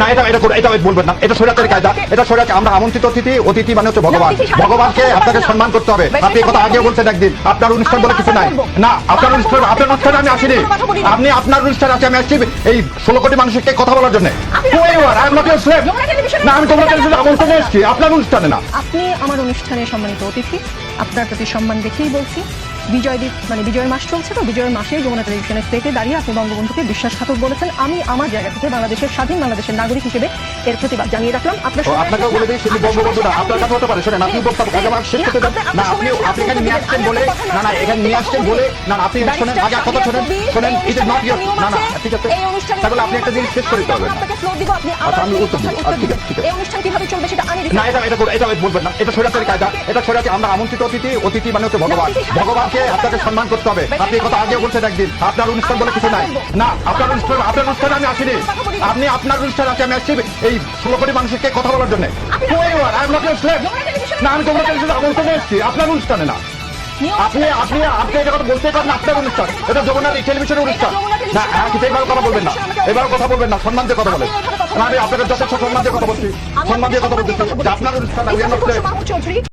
না এটা এটা এটা বলবেন না। এটা সৈরাতের কায়দা। এটা সৈরাত আমরা আমন্ত্রিত অতিথি অতিথি মানে হচ্ছে ভগবান। ভগবানকে আপনাকে সম্মান করতে হবে। আপনি কথা আগেও বলছেন একদিন। আপনার অনুষ্ঠান বলে কিছু নাই। না আপনার অনুষ্ঠান আপনার অনুষ্ঠানে আমি আসিনি। আপনি আপনার অনুষ্ঠানে আছে আমি আসছি। এই ষোলো কোটি মানুষকে কথা বলার জন্য। না আমি তোমরা টেলিভিশনে আমন্ত্রণে এসেছি। আপনার অনুষ্ঠানে না। আপনি আমার অনুষ্ঠানে সম্মানিত অতিথি। আপনার প্রতি সম্মান দেখেই বলছি। বিজয় দিক মানে বিজয়ের মাস চলছে তো বিজয়ের মাসে যমুনা টেলিভিশনের স্টেটে দাঁড়িয়ে আপনি বঙ্গবন্ধুকে বিশ্বাসঘাতক বলেছেন। আমি আমার জায়গা থেকে বাংলাদেশের স্বাধীন বাংলাদেশের নাগরিক হিসেবে এর প্রতিবাদ জানিয়ে রাখলাম। আপনার আপনাকেও বলে। দিই আপনার বঙ্গবন্ধু না আপনার কথা হতে পারে। শোনেন আপনি বক্তব্য আগে আমার শেষ করতে দেন না আপনি আপনি এখানে নিয়ে আসছেন বলে না না এখানে নিয়ে আসছেন বলে না আপনি শোনেন আগে কথা শোনেন। শোনেন ইট ইজ নট ইয়োর না না ঠিক আছে। এই অনুষ্ঠানে তাহলে আপনি একটা জিনিস শেষ করে দিতে হবে। আপনাকে দিব আপনি আচ্ছা, আমি উত্তর দিব। ঠিক আছে, ঠিক আছে। এই অনুষ্ঠান কীভাবে চলবে সেটা আমি না এটা এটা এটা বলবেন না। এটা সৈরাতের কায়দা এটা সৈরাতে আমরা আমন্ত্রিত অতিথি অতিথি মানে হচ্ছে ভগবান। ভগবানকে কথা আপনাকে সম্মান করতে হবে। আপনি কথা আগেও বলছেন একদিন। আপনার অনুষ্ঠান বলে কিছু নাই। না আপনার অনুষ্ঠান আপনার অনুষ্ঠানে আমি আসিনি। আপনি আপনার অনুষ্ঠানে আছে আমি আসছি এই ষোলো কোটি মানুষকে কথা বলার জন্য। না আমি তোমরা আমন্ত্রণে এসেছি আপনার অনুষ্ঠানে না। আপনি আপনি আপনি এটা কথা বলতে পারেন আপনার অনুষ্ঠান। এটা যমুনার টেলিভিশনের অনুষ্ঠান। না হ্যাঁ, এবার কথা বলবেন না। এবার কথা বলবেন না সম্মান দিয়ে কথা বলেন। আমি। আপনাকে যথেষ্ট সম্মান দিয়ে কথা বলছি। সম্মান দিয়ে কথা আপনাকে যে আপনার অনুষ্ঠান